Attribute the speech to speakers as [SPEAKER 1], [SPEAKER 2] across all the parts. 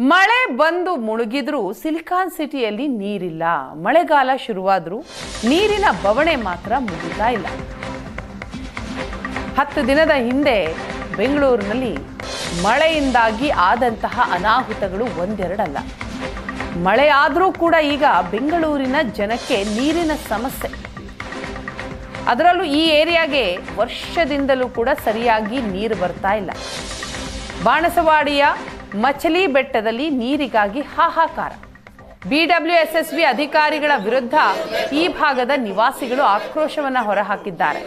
[SPEAKER 1] ಮಳೆ ಬಂದು ಮುಳುಗಿದ್ರೂ ಸಿಲಿಕಾನ್ ಸಿಟಿಯಲ್ಲಿ ನೀರಿಲ್ಲ. ಮಳೆಗಾಲ ಶುರುವಾದ್ರೂ ನೀರಿನ ಬವಣೆ ಮಾತ್ರ ಮುಗಿತಾ ಇಲ್ಲ. ಹತ್ತು ದಿನದ ಹಿಂದೆ ಬೆಂಗಳೂರಿನಲ್ಲಿ ಮಳೆಯಿಂದಾಗಿ ಆದಂತಹ ಅನಾಹುತಗಳು ಒಂದೆರಡಲ್ಲ. ಮಳೆ ಆದರೂ ಕೂಡ ಈಗ ಬೆಂಗಳೂರಿನ ಜನಕ್ಕೆ ನೀರಿನ ಸಮಸ್ಯೆ. ಅದರಲ್ಲೂ ಈ ಏರಿಯಾಗೆ ವರ್ಷದಿಂದಲೂ ಕೂಡ ಸರಿಯಾಗಿ ನೀರು ಬರ್ತಾ ಇಲ್ಲ. ಬಾಣಸವಾಡಿಯ ಮಚಲಿ ಬೆಟ್ಟದಲ್ಲಿ ನೀರಿಗಾಗಿ ಹಾಹಾಕಾರ. ಬಿಡಬ್ಲ್ಯೂಎಸ್ಎಸ್ಬಿ ಅಧಿಕಾರಿಗಳ ವಿರುದ್ಧ ಈ ಭಾಗದ ನಿವಾಸಿಗಳು ಆಕ್ರೋಶವನ್ನ ಹೊರಹಾಕಿದ್ದಾರೆ.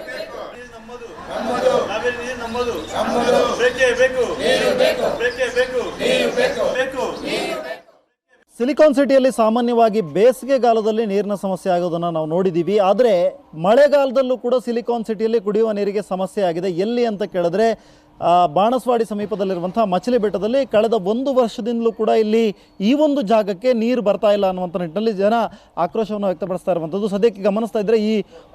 [SPEAKER 2] ಸಿಲಿಕಾನ್ ಸಿಟಿಯಲ್ಲಿ ಸಾಮಾನ್ಯವಾಗಿ ಬೇಸಿಗೆಗಾಲದಲ್ಲಿ ನೀರಿನ ಸಮಸ್ಯೆ ಆಗೋದನ್ನು ನಾವು ನೋಡಿದ್ದೀವಿ ಆದರೆ ಮಳೆಗಾಲದಲ್ಲೂ ಕೂಡ ಸಿಲಿಕಾನ್ ಸಿಟಿಯಲ್ಲಿ ಕುಡಿಯುವ ನೀರಿಗೆ ಸಮಸ್ಯೆ ಆಗಿದೆ. ಎಲ್ಲಿ ಅಂತ ಕೇಳಿದ್ರೆ ಬಾಣಸ್ವಾಡಿ ಸಮೀಪದಲ್ಲಿರುವಂಥ ಮಚಲಿ ಬೆಟ್ಟದಲ್ಲಿ ಕಳೆದ ಒಂದು ವರ್ಷದಿಂದಲೂ ಕೂಡ ಇಲ್ಲಿ ಈ ಒಂದು ಜಾಗಕ್ಕೆ ನೀರು ಬರ್ತಾ ಇಲ್ಲ ಅನ್ನುವಂಥ ನಿಟ್ಟಿನಲ್ಲಿ ಜನ ಆಕ್ರೋಶವನ್ನು ವ್ಯಕ್ತಪಡಿಸ್ತಾ ಇರುವಂಥದ್ದು. ಸದ್ಯಕ್ಕೆ ಗಮನಿಸ್ತಾ ಇದ್ದರೆ ಈ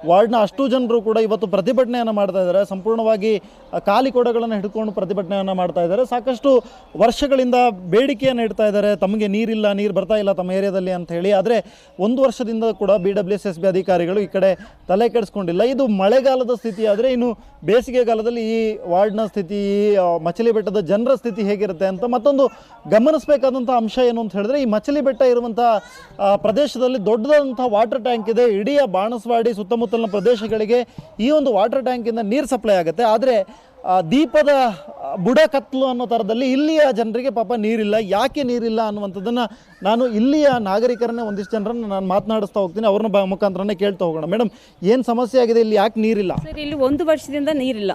[SPEAKER 2] ವಾರ್ಡ್ನ ಅಷ್ಟು ಜನರು ಕೂಡ ಇವತ್ತು ಪ್ರತಿಭಟನೆಯನ್ನು ಮಾಡ್ತಾ ಇದ್ದಾರೆ. ಸಂಪೂರ್ಣವಾಗಿ ಖಾಲಿ ಕೊಡಗಳನ್ನು ಹಿಡ್ಕೊಂಡು ಪ್ರತಿಭಟನೆಯನ್ನು ಮಾಡ್ತಾ ಇದ್ದಾರೆ. ಸಾಕಷ್ಟು ವರ್ಷಗಳಿಂದ ಬೇಡಿಕೆಯನ್ನು ಇಡ್ತಾ ಇದ್ದಾರೆ. ತಮಗೆ ನೀರಿಲ್ಲ, ನೀರು ಬರ್ತಾ ಇಲ್ಲ ತಮ್ಮ ಏರಿಯಾದಲ್ಲಿ ಅಂತ ಹೇಳಿ. ಆದರೆ ಒಂದು ವರ್ಷದಿಂದ ಕೂಡ ಬಿ ಅಧಿಕಾರಿಗಳು ಈ ಕಡೆ ತಲೆ ಕೆಡಿಸ್ಕೊಂಡಿಲ್ಲ. ಇದು ಮಳೆಗಾಲದ ಸ್ಥಿತಿ ಆದರೆ ಇನ್ನು ಬೇಸಿಗೆಗಾಲದಲ್ಲಿ ಈ ವಾರ್ಡ್ನ ಸ್ಥಿತಿ ಈ ಮಚಲಿ ಬೆಟ್ಟದ ಜನರ ಸ್ಥಿತಿ ಹೇಗಿರುತ್ತೆ ಅಂತ ಮತ್ತೊಂದು ಗಮನಿಸಬೇಕಾದಂಥ ಅಂಶ ಏನು ಅಂತ ಹೇಳಿದ್ರೆ ಈ ಮಚಲಿ ಬೆಟ್ಟ ಇರುವಂಥ ಪ್ರದೇಶದಲ್ಲಿ ದೊಡ್ಡದಾದಂಥ ವಾಟರ್ ಟ್ಯಾಂಕ್ ಇದೆ. ಇಡೀ ಬಾಣಸವಾಡಿ ಸುತ್ತಮುತ್ತಲಿನ ಪ್ರದೇಶಗಳಿಗೆ ಈ ಒಂದು ವಾಟರ್ ಟ್ಯಾಂಕಿಂದ ನೀರು ಸಪ್ಲೈ ಆಗುತ್ತೆ. ಆದರೆ ದೀಪದ ಬುಡ ಕತ್ಲು ಅನ್ನೋ ಥರದಲ್ಲಿ ಇಲ್ಲಿಯ ಜನರಿಗೆ ಪಾಪ ನೀರಿಲ್ಲ. ಯಾಕೆ ನೀರಿಲ್ಲ ಅನ್ನುವಂಥದ್ದನ್ನು ನಾನು ಇಲ್ಲಿಯ ನಾಗರಿಕರನ್ನೇ ಒಂದಿಷ್ಟು ಜನರನ್ನು ನಾನು ಮಾತನಾಡಿಸ್ತಾ ಹೋಗ್ತೀನಿ. ಅವ್ರನ್ನ ಮುಖಾಂತರನೇ ಕೇಳ್ತಾ ಹೋಗೋಣ. ಮೇಡಮ್, ಏನು ಸಮಸ್ಯೆ ಆಗಿದೆ? ಇಲ್ಲಿ ಯಾಕೆ ನೀರಿಲ್ಲ?
[SPEAKER 3] ಸರ್, ಇಲ್ಲಿ ಒಂದು ವರ್ಷದಿಂದ ನೀರಿಲ್ಲ.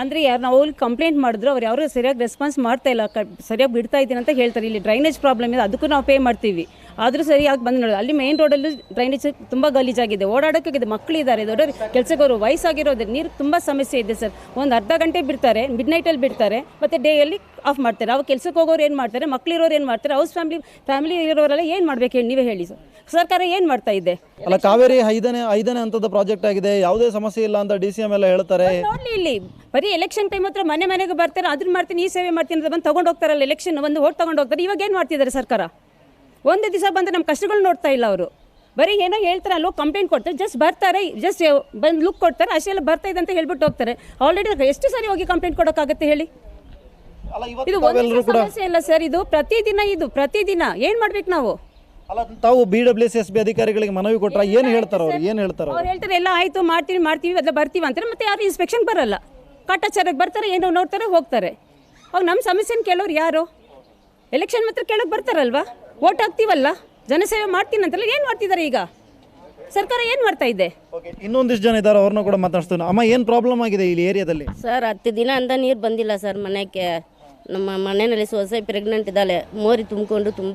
[SPEAKER 3] ಅಂದರೆ ಯಾರು ನಾವು ಅಲ್ಲಿ ಕಂಪ್ಲೇಂಟ್ ಮಾಡಿದ್ರು, ಅವ್ರು ಯಾರು ಸರಿಯಾಗಿ ರೆಸ್ಪಾನ್ಸ್ ಮಾಡ್ತಾ ಇಲ್ಲ. ಕ, ಸರಿಯಾಗಿ ಬಿಡ್ತಾ ಇದ್ದೀನಿ ಅಂತ ಹೇಳ್ತಾರೆ. ಇಲ್ಲಿ ಡ್ರೈನೇಜ್ ಪ್ರಾಬ್ಲಮ್ ಇದೆ, ಅದಕ್ಕೂ ನಾವು ಪೇ ಮಾಡ್ತೀವಿ. ಆದರೂ ಸರಿಯಾಗಿ ಬಂದು ನೋಡೋದು ಅಲ್ಲಿ ಮೇನ್ ರೋಡಲ್ಲೂ ಡ್ರೈನೇಜ್ ತುಂಬ ಗಲೀಜಾಗಿದೆ. ಓಡಾಡೋಕ್ಕಾಗಿದೆ ಮಕ್ಕಳಿದ್ದಾರೆ ದೊಡ್ಡವರು ಕೆಲಸಗಾರರು ವಯಸ್ಸಾಗಿರೋದ್ರೆ ನೀರು ತುಂಬ ಸಮಸ್ಯೆ ಇದೆ ಸರ್. ಒಂದು ಅರ್ಧ ಗಂಟೆ ಬಿಡ್ತಾರೆ ಮಿಡ್ ನೈಟಲ್ಲಿ ಬಿಡ್ತಾರೆ, ಮತ್ತು ಡೇಯಲ್ಲಿ ಆಫ್ ಮಾಡ್ತಾರೆ. ಅವಾಗ ಕೆಲಸಕ್ಕೆ ಹೋಗೋರು ಏನು ಮಾಡ್ತಾರೆ? ಮಕ್ಕಳಿರೋರು ಏನು ಮಾಡ್ತಾರೆ? ಹೌಸ್ ಫ್ಯಾಮಿಲಿ ಫ್ಯಾಮಿಲಿ ಇರೋರೆಲ್ಲ ಏನು ಮಾಡಬೇಕು ಹೇಳಿ ನೀವೇ ಹೇಳಿ ಸರ್. ಸರ್ಕಾರ ಏನು ಮಾಡ್ತಾ ಇದೆ?
[SPEAKER 2] ಅಲ್ಲ ಕಾವೇರಿ ಐದನೇ ಐದನೇ ಹಂತದ ಪ್ರಾಜೆಕ್ಟ್ ಆಗಿದೆ. ಯಾವುದೇ ಸಮಸ್ಯೆ ಇಲ್ಲ ಅಂತ ಡಿ ಸಿ ಎಂ ಎಲ್ಲ ಹೇಳ್ತಾರೆ.
[SPEAKER 3] ನೋಡ್ಲಿ ಇಲ್ಲಿ ಬರೀ ಎಲೆಕ್ಷನ್ ಟೈಮ್ ಹತ್ರ ಮನೆ ಮನೆಗೆ ಬರ್ತಾರೆ ಅದನ್ನ ಮಾಡ್ತೀನಿ ಈ ಸೇವೆ ಮಾಡ್ತೀನಿ ಅಂತ ಬಂದು ತಗೊಂಡು ಹೋಗ್ತಾರಲ್ಲ ಎಲೆಕ್ಷನ್ ಒಂದು ಓಟ್ ತಗೊಂಡು ಹೋಗ್ತಾರೆ. ಇವಾಗ ಏನು ಮಾಡ್ತಿದ್ದಾರೆ ಸರ್ಕಾರ? ಒಂದೇ ದಿವಸ ಬಂದ್ರೆ ನಮ್ಮ ಕಷ್ಟಗಳು ನೋಡ್ತಾ ಇಲ್ಲ ಅವರು. ಬರೀ ಏನೋ ಹೇಳ್ತಾರೆ ಅಲ್ಲೋ ಕಂಪ್ಲೇಂಟ್ ಕೊಡ್ತಾರೆ ಜಸ್ಟ್ ಬರ್ತಾರೆ ಜಸ್ಟ್ ಬಂದು ಲುಕ್ ಕೊಡ್ತಾರೆ ಅಷ್ಟೆಲ್ಲ ಬರ್ತಾ ಇದೆ ಅಂತ ಹೇಳ್ಬಿಟ್ಟು ಹೋಗ್ತಾರೆ. ಆಲ್ರೆಡಿ ಎಷ್ಟು ಸಾರಿ ಹೋಗಿ ಕಂಪ್ಲೇಂಟ್ ಕೊಡೋಕ್ಕಾಗತ್ತೆ ಹೇಳಿ? ಇದು ಒಂದು ಸಮಸ್ಯೆ ಇಲ್ಲ ಸರ್ ಇದು ಪ್ರತಿದಿನ ಇದು ಪ್ರತಿದಿನ. ಏನು ಮಾಡ್ಬೇಕು ನಾವು?
[SPEAKER 2] ಅಲ್ಲ ತಾವು B W S S B ಅಧಿಕಾರಿಗಳಿಗೆ ಮನವಿ ಕೊಟ್ಟರೆ ಏನು ಹೇಳ್ತಾರೆ ಅವ್ರು? ಏನು ಹೇಳ್ತಾರೆ ಅವ್ರು?
[SPEAKER 3] ಹೇಳ್ತಾರೆ ಎಲ್ಲ ಆಯಿತು ಮಾಡ್ತೀವಿ ಮಾಡ್ತೀವಿ ಅದೆಲ್ಲ ಬರ್ತೀವಿ ಅಂತಾರೆ. ಮತ್ತೆ ಯಾರು ಇನ್ಸ್ಪೆಕ್ಷನ್ ಬರಲ್ಲ. ಕಾಟಾಚಾರಕ್ಕೆ ಬರ್ತಾರೆ ಏನೋ ನೋಡ್ತಾರೆ ಹೋಗ್ತಾರೆ. ಅವಾಗ ನಮ್ಮ ಸಮಸ್ಯೆನ ಕೇಳೋರು ಯಾರು? ಎಲೆಕ್ಷನ್ ಮಾತ್ರ ಕೇಳೋಕೆ ಬರ್ತಾರಲ್ವಾ? ಓಟ್ ಹಾಕ್ತೀವಲ್ಲ? ಜನಸೇವೆ ಮಾಡ್ತೀನಿ ಅಂತಲ್ಲ ಏನು ಮಾಡ್ತಿದ್ದಾರೆ ಈಗ? ಸರ್ಕಾರ ಏನು ಮಾಡ್ತಾ ಇದೆ?
[SPEAKER 2] ಇನ್ನೊಂದಿಷ್ಟು ಜನ ಇದ್ದಾರೆ ಅವ್ರನ್ನ ಕೂಡ ಮಾತಾಡ್ತೀನಿ ಅಮ್ಮ ಏನು ಪ್ರಾಬ್ಲಮ್ ಆಗಿದೆ ಇಲ್ಲಿ ಏರಿಯಾದಲ್ಲಿ?
[SPEAKER 4] ಸರ್ ಹತ್ತು ದಿನ ಅಂದ ನೀರು ಬಂದಿಲ್ಲ ಸರ್ ಮನೆಗೆ. ನಮ್ಮ ಮನೆಯಲ್ಲಿ ಸೊಸೆ ಪ್ರೆಗ್ನೆಂಟ್ ಇದ್ದಾಳೆ. ಮೋರಿ ತುಂಬಿಕೊಂಡು ತುಂಬ